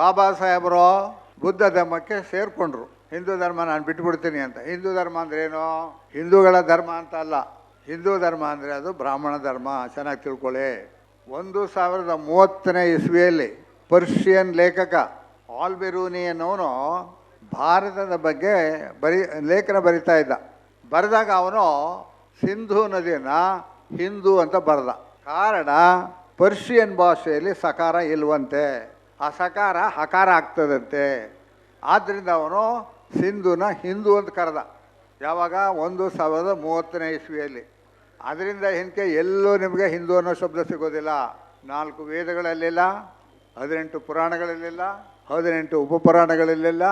ಬಾಬಾ ಸಾಹೇಬರು ಬುದ್ಧ ಧರ್ಮಕ್ಕೆ ಸೇರಿಕೊಂಡ್ರು. ಹಿಂದೂ ಧರ್ಮ ನಾನು ಬಿಟ್ಬಿಡ್ತೀನಿ ಅಂತ. ಹಿಂದೂ ಧರ್ಮ ಅಂದ್ರೆ ಏನು? ಹಿಂದೂಗಳ ಧರ್ಮ ಅಂತ ಅಲ್ಲ. ಹಿಂದೂ ಧರ್ಮ ಅಂದರೆ ಅದು ಬ್ರಾಹ್ಮಣ ಧರ್ಮ. ಚೆನ್ನಾಗಿ ತಿಳ್ಕೊಳ್ಳಿ. ಒಂದು ಸಾವಿರದ ಮೂವತ್ತನೇ ಇಸ್ವಿಯಲ್ಲಿ ಪರ್ಷಿಯನ್ ಲೇಖಕ ಆಲ್ಬೆರೂನಿ ಅನ್ನೋನು ಭಾರತದ ಬಗ್ಗೆ ಬರಿ, ಲೇಖನ ಬರಿತಾ ಇದ್ದ. ಬರೆದಾಗ ಅವನು ಸಿಂಧೂ ನದಿಯನ್ನ ಹಿಂದೂ ಅಂತ ಬರೆದ. ಕಾರಣ ಪರ್ಷಿಯನ್ ಭಾಷೆಯಲ್ಲಿ ಸಕಾರ ಇಲ್ವಂತೆ. ಆ ಹಕಾರ ಆಗ್ತದಂತೆ. ಆದ್ದರಿಂದ ಅವನು ಸಿಂಧುನ ಹಿಂದೂ ಅಂತ ಕರೆದ. ಯಾವಾಗ? ಒಂದು ಸಾವಿರದ ಮೂವತ್ತನೇ ಇಸ್ವಿಯಲ್ಲಿ. ಅದರಿಂದ ಹಿಂದೆ ಎಲ್ಲೂ ನಿಮಗೆ ಹಿಂದೂ ಅನ್ನೋ ಶಬ್ದ ಸಿಗೋದಿಲ್ಲ. ನಾಲ್ಕು ವೇದಗಳಲ್ಲಿಲ್ಲ, ಹದಿನೆಂಟು ಪುರಾಣಗಳಲ್ಲಿಲ್ಲ, ಹದಿನೆಂಟು ಉಪಪುರಾಣಗಳಲ್ಲಿಲ್ಲ,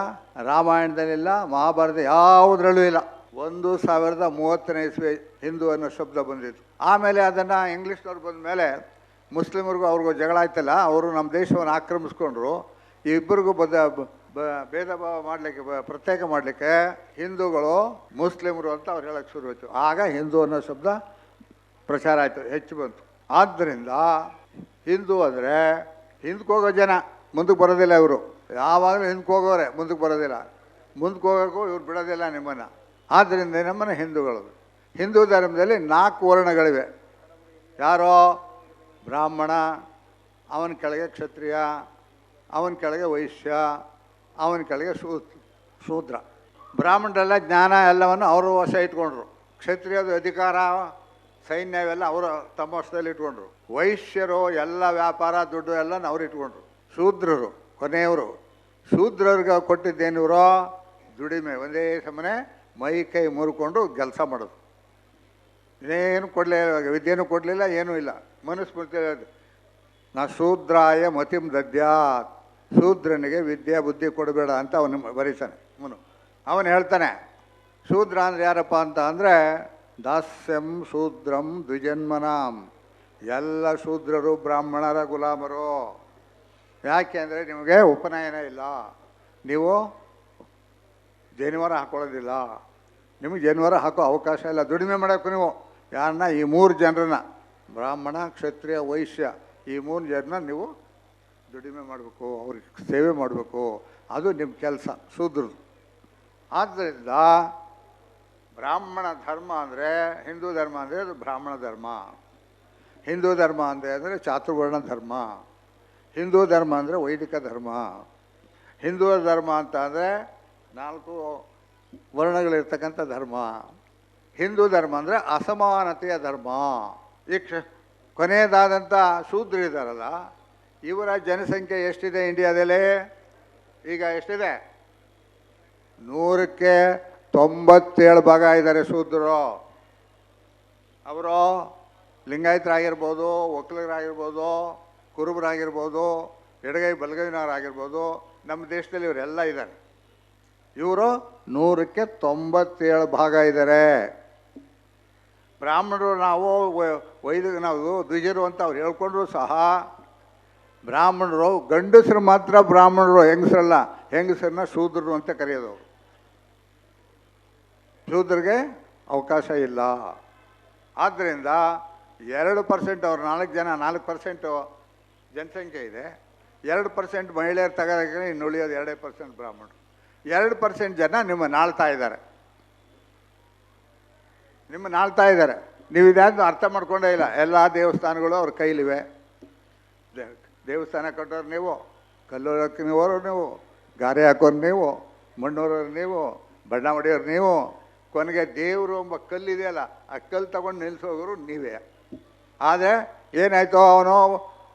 ರಾಮಾಯಣದಲ್ಲಿಲ್ಲ, ಮಹಾಭಾರತ ಯಾವುದರಲ್ಲೂ ಇಲ್ಲ. ಒಂದು ಸಾವಿರದ ಮೂವತ್ತನೇ ಇಸ್ವಿ ಹಿಂದೂ ಅನ್ನೋ ಶಬ್ದ ಬಂದಿತ್ತು. ಆಮೇಲೆ ಅದನ್ನು ಇಂಗ್ಲೀಷ್ನವ್ರು ಬಂದ ಮೇಲೆ ಮುಸ್ಲಿಮರಿಗೂ ಅವ್ರಿಗೂ ಜಗಳ ಆಯ್ತಲ್ಲ, ಅವರು ನಮ್ಮ ದೇಶವನ್ನು ಆಕ್ರಮಿಸ್ಕೊಂಡ್ರು. ಇಬ್ಬರಿಗೂ ಬದ ಭೇದ ಭಾವ ಮಾಡಲಿಕ್ಕೆ ಪ್ರತ್ಯೇಕ ಮಾಡಲಿಕ್ಕೆ ಹಿಂದೂಗಳು ಮುಸ್ಲಿಮರು ಅಂತ ಅವ್ರು ಹೇಳಕ್ಕೆ ಶುರುವಾಯಿತು ಆಗ ಹಿಂದೂ ಅನ್ನೋ ಶಬ್ದ ಪ್ರಚಾರ ಆಯಿತು, ಹೆಚ್ಚು ಬಂತು. ಆದ್ದರಿಂದ ಹಿಂದೂ ಅಂದರೆ ಹಿಂದಕ್ಕೆ ಹೋಗೋ ಜನ, ಮುಂದಕ್ಕೆ ಬರೋದಿಲ್ಲ ಇವರು. ಯಾವಾಗಲೂ ಹಿಂದಕ್ಕೆ ಹೋಗೋರೆ, ಮುಂದಕ್ಕೆ ಬರೋದಿಲ್ಲ. ಮುಂದಕ್ಕೆ ಹೋಗೋಕ್ಕೂ ಇವ್ರು ಬಿಡೋದಿಲ್ಲ ನಿಮ್ಮನ್ನು. ಆದ್ದರಿಂದ ನಮ್ಮನ್ನು ಹಿಂದೂಗಳು ಹಿಂದೂ ಧರ್ಮದಲ್ಲಿ ನಾಲ್ಕು ವರ್ಣಗಳಿವೆ. ಯಾರೋ ಬ್ರಾಹ್ಮಣ, ಅವನ ಕೆಳಗೆ ಕ್ಷತ್ರಿಯ, ಅವನ ಕೆಳಗೆ ವೈಶ್ಯ, ಅವನ ಕೆಳಗೆ ಶೂ ಶೂದ್ರ. ಬ್ರಾಹ್ಮಣರೆಲ್ಲ ಜ್ಞಾನ ಎಲ್ಲವನ್ನು ಅವರು ವಶ ಇಟ್ಕೊಂಡ್ರು. ಕ್ಷತ್ರಿಯದ ಅಧಿಕಾರ ಸೈನ್ಯವೆಲ್ಲ ಅವರು ತಮ್ಮ ವಶದಲ್ಲಿ ಇಟ್ಕೊಂಡ್ರು. ವೈಶ್ಯರು ಎಲ್ಲ ವ್ಯಾಪಾರ, ದುಡ್ಡು ಎಲ್ಲ ಅವ್ರು ಇಟ್ಕೊಂಡ್ರು. ಶೂದ್ರರು, ಕೊನೆಯವರು. ಶೂದ್ರರಿಗೆ ಕೊಟ್ಟಿದ್ದೇನಿವರೋ ದುಡಿಮೆ. ಒಂದೇ ಸಮನೆ ಮೈ ಕೈ ಮುರ್ಕೊಂಡು ಕೆಲಸ ಮಾಡೋದು. ಏನು ಕೊಡಲೇ ವಿದ್ಯೆನೂ ಕೊಡಲಿಲ್ಲ, ಏನೂ ಇಲ್ಲ. ಮನುಸ್ಮೃತಿ ನಾ ಶೂದ್ರಾಯ ಮತಿಂ ದದ್ಯಾ ಶೂದ್ರನಿಗೆ ವಿದ್ಯೆ, ಬುದ್ಧಿ ಕೊಡಬೇಡ ಅಂತ ಅವನು ಬರೀತಾನೆ, ಅವನು. ಅವನು ಹೇಳ್ತಾನೆ, ಶೂದ್ರ ಅಂದರೆ ಯಾರಪ್ಪ ಅಂತ ಅಂದರೆ, ದಾಸ್ಯಂ ಶೂದ್ರಂ ದ್ವಿಜನ್ಮನಾಂ. ಎಲ್ಲ ಶೂದ್ರರು ಬ್ರಾಹ್ಮಣರ ಗುಲಾಮರು. ಯಾಕೆ ಅಂದರೆ ನಿಮಗೆ ಉಪನಯನ ಇಲ್ಲ. ನೀವು ಜನಿವಾರ ಹಾಕೊಳ್ಳೋದಿಲ್ಲ. ನಿಮಗೆ ಜನಿವಾರ ಹಾಕೋ ಅವಕಾಶ ಇಲ್ಲ. ದುಡಿಮೆ ಮಾಡೋಕ್ಕೂ ನೀವು ಯಾರನ್ನ? ಈ ಮೂರು ಜನರನ್ನ. ಬ್ರಾಹ್ಮಣ, ಕ್ಷತ್ರಿಯ, ವೈಶ್ಯ. ಈ ಮೂರು ಜನರನ್ನ ನೀವು ದುಡಿಮೆ ಮಾಡಬೇಕು, ಅವ್ರಿಗೆ ಸೇವೆ ಮಾಡಬೇಕು. ಅದು ನಿಮ್ಮ ಕೆಲಸ, ಶೂದ್ರದು. ಆದ್ದರಿಂದ ಬ್ರಾಹ್ಮಣ ಧರ್ಮ ಅಂದರೆ ಹಿಂದೂ ಧರ್ಮ ಅಂದರೆ ಅದು ಬ್ರಾಹ್ಮಣ ಧರ್ಮ. ಹಿಂದೂ ಧರ್ಮ ಅಂದರೆ ಅಂದರೆ ಚಾತುರ್ವರ್ಣ ಧರ್ಮ. ಹಿಂದೂ ಧರ್ಮ ಅಂದರೆ ವೈದಿಕ ಧರ್ಮ. ಹಿಂದೂ ಧರ್ಮ ಅಂತ ಅಂದರೆ ನಾಲ್ಕು ವರ್ಣಗಳಿರ್ತಕ್ಕಂಥ ಧರ್ಮ. ಹಿಂದೂ ಧರ್ಮ ಅಂದರೆ ಅಸಮಾನತೆಯ ಧರ್ಮ. ಈ ಕ್ಷ ಕೊನೆಯದಾದಂಥ ಶೂದ್ರ ಇದ್ದಾರಲ್ಲ ಇವರ ಜನಸಂಖ್ಯೆ ಎಷ್ಟಿದೆ ಇಂಡಿಯಾದಲ್ಲಿ? ಈಗ ಎಷ್ಟಿದೆ? ನೂರಕ್ಕೆ ತೊಂಬತ್ತೇಳು ಭಾಗ ಇದ್ದಾರೆ ಶೂದ್ರರು ಅವರು ಲಿಂಗಾಯತರಾಗಿರ್ಬೋದು ಒಕ್ಕಲಿಗರಾಗಿರ್ಬೋದು ಕುರುಬರಾಗಿರ್ಬೋದು, ಎಡಗೈ ಬಲಗೈನವರಾಗಿರ್ಬೋದು, ನಮ್ಮ ದೇಶದಲ್ಲಿ ಇವರೆಲ್ಲ ಇದ್ದಾರೆ. ಇವರು ನೂರಕ್ಕೆ ತೊಂಬತ್ತೇಳು ಭಾಗ ಇದ್ದಾರೆ. ಬ್ರಾಹ್ಮಣರು ನಾವು ವೈದಿಕ, ನಾವು ದ್ವಿಜರು ಅಂತ ಅವ್ರು ಹೇಳ್ಕೊಂಡ್ರು ಸಹ. ಬ್ರಾಹ್ಮಣರು, ಗಂಡಸರು ಮಾತ್ರ ಬ್ರಾಹ್ಮಣರು, ಹೆಂಗಸರಲ್ಲ. ಹೆಂಗಸರನ್ನ ಶೂದ್ರರು ಅಂತ ಕರೆಯೋದು. ಶೂದ್ರಿಗೆ ಅವಕಾಶ ಇಲ್ಲ. ಆದ್ದರಿಂದ ಎರಡು ಪರ್ಸೆಂಟ್ ಅವ್ರು, ನಾಲ್ಕು ಜನ, ನಾಲ್ಕು ಪರ್ಸೆಂಟು ಜನಸಂಖ್ಯೆ ಇದೆ. ಎರಡು ಪರ್ಸೆಂಟ್ ಮಹಿಳೆಯರು ತಗೋದಕ್ಕೆ ಇನ್ನು ಉಳಿಯೋದು ಎರಡೇ ಪರ್ಸೆಂಟ್ ಬ್ರಾಹ್ಮಣರು. ಎರಡು ಪರ್ಸೆಂಟ್ ಜನ ನಿಮ್ಮ ನಾಳ್ತಾ ಇದ್ದಾರೆ. ನಿಮ್ಮ ನಾಳ್ತಾ ಇದ್ದಾರೆ. ನೀವು ಇದ್ಯಾವುದು ಅರ್ಥ ಮಾಡ್ಕೊಂಡೇ ಇಲ್ಲ. ಎಲ್ಲ ದೇವಸ್ಥಾನಗಳು ಅವ್ರ ಕೈಲಿವೆ. ದೇವಸ್ಥಾನ ಕಟ್ಟೋರು ನೀವು ಕಲ್ಲು ನೀವು ನೀವು, ಗಾರೆ ಹಾಕೋರು ನೀವು ಮಣ್ಣೂರವ್ರು ನೀವು ಬಣ್ಣ ಹೊಡೆಯೋರು ನೀವು, ಕೊನೆಗೆ ದೇವರು ಎಂಬ ಕಲ್ಲಿದೆಯಲ್ಲ, ಆ ಕಲ್ಲು ತಗೊಂಡು ನಿಲ್ಲಿಸೋರು ನೀವೇ. ಆದರೆ ಏನಾಯ್ತೋ ಅವನು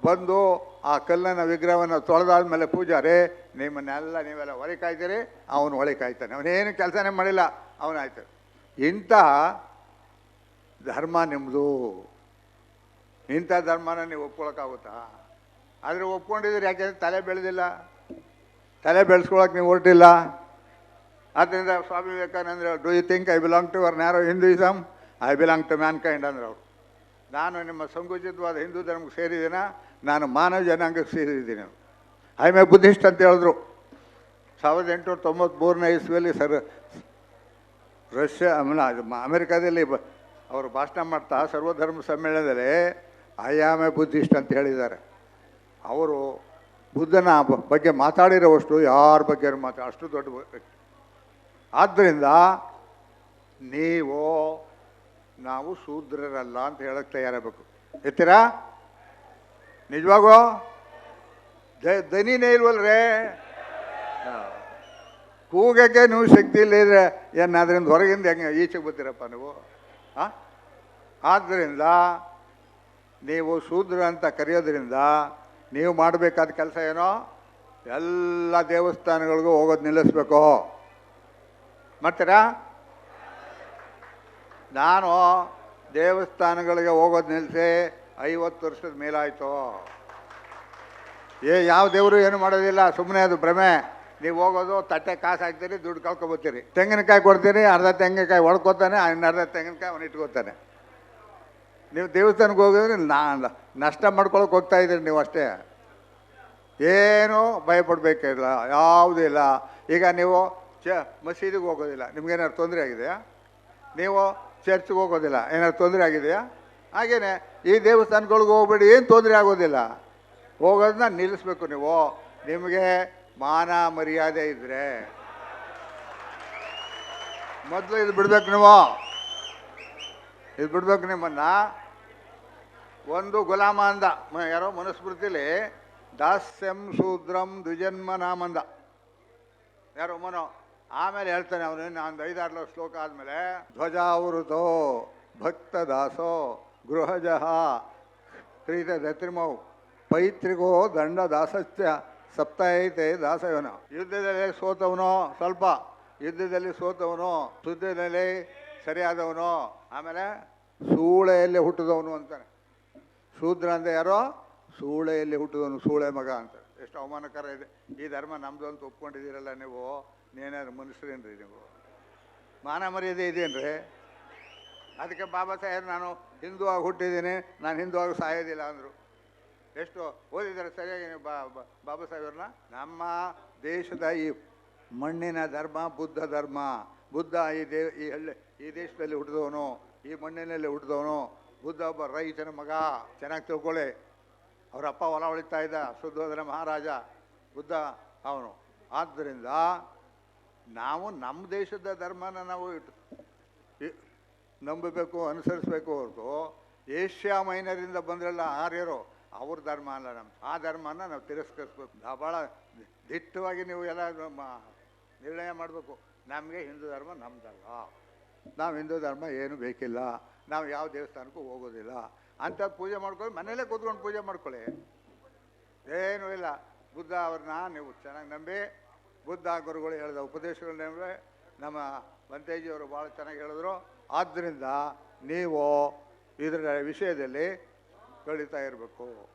ಬಂದು ಆ ಕಲ್ಲನ್ನು ವಿಗ್ರಹವನ್ನು ತೊಳೆದಾದ್ಮೇಲೆ ಪೂಜಾರಿ, ನಿಮ್ಮನ್ನೆಲ್ಲ ನೀವೆಲ್ಲ ಹೊಳೆ ಕಾಯ್ತೀರಿ, ಅವನು ಹೊಳೆ ಕಾಯ್ತಾನೆ. ಅವನೇನು ಕೆಲಸನೇ ಮಾಡಿಲ್ಲ, ಅವನಾಯ್ತು. ಇಂಥ ಧರ್ಮ ನಿಮ್ಮದು ಇಂಥ ಧರ್ಮನ ನೀವು ಒಪ್ಕೊಳಕ್ಕಾಗುತ್ತಾ? ಆದರೆ ಒಪ್ಕೊಂಡಿದ್ರೆ ಯಾಕೆಂದ್ರೆ ತಲೆ ಬೆಳೆದಿಲ್ಲ. ತಲೆ ಬೆಳೆಸ್ಕೊಳಕ್ಕೆ ನೀವು ಹೊರಟಿಲ್ಲ. ಆದ್ದರಿಂದ ಸ್ವಾಮಿ ವಿವೇಕಾನಂದರು do you think I belong to our narrow Hinduism I belong to mankind ಅಂದ್ರೆ ಅವರು ನಾನು ನಿಮ್ಮ ಸಂಕುಚಿತವಾದ ಹಿಂದೂ ಧರ್ಮಕ್ಕೆ ಸೇರಿದ್ದೀನ? ನಾನು ಮಾನವ ಜನಾಂಗಕ್ಕೆ ಸೇರಿದ್ದೀನಿ. ಐ ಮೇ ಬುದ್ಧಿಸ್ಟ್ ಅಂತ ಹೇಳಿದ್ರು. ಸಾವಿರದ ಎಂಟುನೂರ ತೊಂಬತ್ತ್ಮೂರನೇ ಇಸ್ವಿಯಲ್ಲಿ ಸರ್, ರಷ್ಯಾ ಅಮೆರಿಕಾದಲ್ಲಿ ಅವರು ಭಾಷಣ ಮಾಡ್ತಾ ಸರ್ವಧರ್ಮ ಸಮ್ಮೇಳನದಲ್ಲಿ ಎ ಬುದ್ಧಿಸ್ಟ್ ಅಂತ ಹೇಳಿದ್ದಾರೆ. ಅವರು ಬುದ್ಧನ ಬಗ್ಗೆ ಮಾತಾಡಿರೋವಷ್ಟು ಯಾರ ಬಗ್ಗೆ ಮಾತಾಡ ಅಷ್ಟು ದೊಡ್ಡ ವ್ಯಕ್ತಿ. ಆದ್ದರಿಂದ ನೀವು ನಾವು ಶೂದ್ರರಲ್ಲ ಅಂತ ಹೇಳಕ್ಕೆ ತಯಾರಾಗಬೇಕು. ಎತ್ತೀರಾ? ನಿಜವಾಗೋ ದ ದನಿನೇ ಇಲ್ವಲ್ರೇ. ಕೂಗಕ್ಕೆ ನೀವು ಶಕ್ತಿ ಇಲ್ಲದ್ರೆ ಏನು ಅದರಿಂದ ಹೊರಗಿಂದ ಹೆಂಗೆ ಈಚೆಗೆ ಬರ್ತೀರಪ್ಪ ನೀವು? ಹಾಂ ಆದ್ದರಿಂದ ನೀವು ಶೂದ್ರ ಅಂತ ಕರೆಯೋದ್ರಿಂದ ನೀವು ಮಾಡಬೇಕಾದ ಕೆಲಸ ಏನೋ? ಎಲ್ಲ ದೇವಸ್ಥಾನಗಳಿಗೂ ಹೋಗೋದು ನಿಲ್ಲಿಸ್ಬೇಕು. ಮಾಡ್ತೀರಾ? ನಾನು ದೇವಸ್ಥಾನಗಳಿಗೆ ಹೋಗೋದು ನಿಲ್ಲಿಸಿ ಐವತ್ತು ವರ್ಷದ ಮೇಲಾಯಿತು. ಏ, ಯಾವ ದೇವರು ಏನು ಮಾಡೋದಿಲ್ಲ ಸುಮ್ಮನೆ ಅದು ಭ್ರಮೆ. ನೀವು ಹೋಗೋದು, ತಟ್ಟೆ ಕಾಸು ಹಾಕ್ತೀರಿ ದುಡ್ಡು ಕಳ್ಕೊಬೋತೀರಿ ತೆಂಗಿನಕಾಯಿ ಕೊಡ್ತೀರಿ ಅರ್ಧ ತೆಂಗಿನಕಾಯಿ ಇನ್ನು ಅರ್ಧ ತೆಂಗಿನಕಾಯಿ ಅವನು ಇಟ್ಕೋತಾನೆ ನೀವು ದೇವಸ್ಥಾನಕ್ಕೆ ಹೋಗಿದ್ರೆ ನಾ ನಷ್ಟ ಮಾಡ್ಕೊಳಕ್ಕೆ ಹೋಗ್ತಾ ಇದ್ದೀರಿ ನೀವು ಅಷ್ಟೇ. ಏನೂ ಭಯಪಡಬೇಕಿಲ್ಲ, ಯಾವುದೂ ಇಲ್ಲ. ಈಗ ನೀವು ಚ ಮಸೀದಿಗೆ ಹೋಗೋದಿಲ್ಲ. ನಿಮ್ಗೇನಾದ್ರು ತೊಂದರೆ ಆಗಿದೆಯಾ? ನೀವು ಚರ್ಚ್ಗೆ ಹೋಗೋದಿಲ್ಲ. ಏನಾದ್ರು ತೊಂದರೆ ಆಗಿದೆಯಾ? ಹಾಗೇನೆ ಈ ದೇವಸ್ಥಾನಗಳಿಗೆ ಹೋಗ್ಬೇಡಿ, ಏನು ತೊಂದರೆ ಆಗೋದಿಲ್ಲ. ಹೋಗೋದನ್ನ ನಿಲ್ಲಿಸ್ಬೇಕು ನೀವು. ನಿಮಗೆ ಮಾನ ಮರ್ಯಾದೆ ಇದ್ದರೆ ಮೊದಲು ಇದು ಬಿಡ್ಬೇಕು ನೀವು. ಇದು ಬಿಡ್ಬೇಕು ನಿಮ್ಮನ್ನ. ಒಂದು ಗುಲಾಮ ಅಂದ ಯಾರೋ ಮನುಸ್ಮೃತಿಲಿ ದಾಸ್ಯಂ ಶೂದ್ರಂ ದ್ವಿಜನ್ಮ ನಾಮಂದ ಯಾರೋ ಮನೋ, ಆಮೇಲೆ ಹೇಳ್ತಾನೆ ಅವನು ಒಂದು ಐದಾರು ಶ್ಲೋಕ ಆದಮೇಲೆ, ಧ್ವಜಾವೃತೋ ಭಕ್ತ ದಾಸೋ ಗೃಹಜಃ ಕ್ರೀತ ದತ್ರಿಮೌ ಪೈತ್ರಿಗೋ ದಂಡ ದಾಸಸ್ಯ ಸಪ್ತಾಯಿತೆ ದಾಸವನ ಯುದ್ಧದಲ್ಲಿ ಸೋತವನು ಸ್ವಲ್ಪ, ಯುದ್ಧದಲ್ಲಿ ಸೋತವನು ಸುದ್ದಿನಲ್ಲಿ ಸರಿಯಾದವನು, ಆಮೇಲೆ ಸೂಳೆಯಲ್ಲಿ ಹುಟ್ಟಿದವನು ಅಂತಾನೆ. ಶೂದ್ರ ಅಂತ ಯಾರೋ? ಸೂಳೆಯಲ್ಲಿ ಹುಟ್ಟಿದವನು ಸೂಳೆ ಮಗ ಅಂತ. ಎಷ್ಟು ಅವಮಾನಕರ ಇದೆ. ಈ ಧರ್ಮ ನಮ್ಮದು ಅಂತ ಒಪ್ಕೊಂಡಿದ್ದೀರಲ್ಲ ನೀವು? ನೀನೇನು ಮನುಷ್ಯರೇನ್ರಿ ನೀವು? ಮಾನ ಮರ್ಯಾದೆ ಇದೆಯೇನ್ರಿ? ಅದಕ್ಕೆ ಬಾಬಾ ಸಾಹೇಬ್, ನಾನು ಹಿಂದೂ ಆಗಿ ಹುಟ್ಟಿದ್ದೀನಿ, ನಾನು ಹಿಂದೂ ಆಗಿ ಸಾಯೋದಿಲ್ಲ ಅಂದರು. ಎಷ್ಟು ಓದಿದ್ದಾರೆ ಸರಿಯಾಗಿ ನೀವು ಬಾಬಾ ಸಾಹೇಬ್ರನ್ನ? ನಮ್ಮ ದೇಶದ ಈ ಮಣ್ಣಿನ ಧರ್ಮ ಬುದ್ಧ ಧರ್ಮ. ಬುದ್ಧ ಈ ದೇ, ಈ ಹಳ್ಳಿ, ಈ ದೇಶದಲ್ಲಿ ಹುಟ್ಟಿದವನು, ಈ ಮಣ್ಣಿನಲ್ಲಿ ಹುಟ್ಟಿದವನು ಬುದ್ಧ ಒಬ್ಬ ರೈತನ ಮಗ. ಚೆನ್ನಾಗಿ ತಿಳ್ಕೊಳ್ಳಿ. ಅವರಪ್ಪ ಹೊಲ ಉಳಿತಾ ಇದ್ದ ಶುದ್ಧೋಧನ ಮಹಾರಾಜ, ಬುದ್ಧ ಅವನು. ಆದ್ದರಿಂದ ನಾವು ನಮ್ಮ ದೇಶದ ಧರ್ಮನ ನಾವು ನಂಬಬೇಕು, ಅನುಸರಿಸಬೇಕು ಹೊರತು ಏಷ್ಯಾ ಮೈನರಿಂದ ಬಂದ್ರಲ್ಲ ಆರ್ಯರು, ಅವ್ರ ಧರ್ಮ ಅಲ್ಲ ನಮ್ಮ ಆ ಧರ್ಮನ ನಾವು ತಿರಸ್ಕರಿಸ್ಬೇಕು. ಭಾಳ ದಿಟ್ಟವಾಗಿ ನೀವು ಎಲ್ಲ ನಿರ್ಣಯ ಮಾಡಬೇಕು. ನಮಗೆ ಹಿಂದೂ ಧರ್ಮ ನಮ್ಮದಲ್ಲ ನಾವು ಹಿಂದೂ ಧರ್ಮ ಏನು ಬೇಕಿಲ್ಲ. ನಾವು ಯಾವ ದೇವಸ್ಥಾನಕ್ಕೂ ಹೋಗೋದಿಲ್ಲ. ಅಂತ ಪೂಜೆ ಮಾಡ್ಕೊಳ್ಳಿ, ಮನೆಯಲ್ಲೇ ಕೂತ್ಕೊಂಡು ಪೂಜೆ ಮಾಡ್ಕೊಳ್ಳಿ. ಏನೂ ಇಲ್ಲ. ಬುದ್ಧ ಅವ್ರನ್ನ ನೀವು ಚೆನ್ನಾಗಿ ನಂಬಿ, ಬುದ್ಧ ಗುರುಗಳು ಹೇಳಿದ ಉಪದೇಶಗಳನ್ನ ನಂಬಿ, ನಮ್ಮ ಬಂತೇಜಿಯವರು ಭಾಳ ಚೆನ್ನಾಗಿ ಹೇಳಿದ್ರು. ಆದ್ದರಿಂದ ನೀವು ಇದರ ವಿಷಯದಲ್ಲಿ ಕಳೀತಾ ಇರಬೇಕು.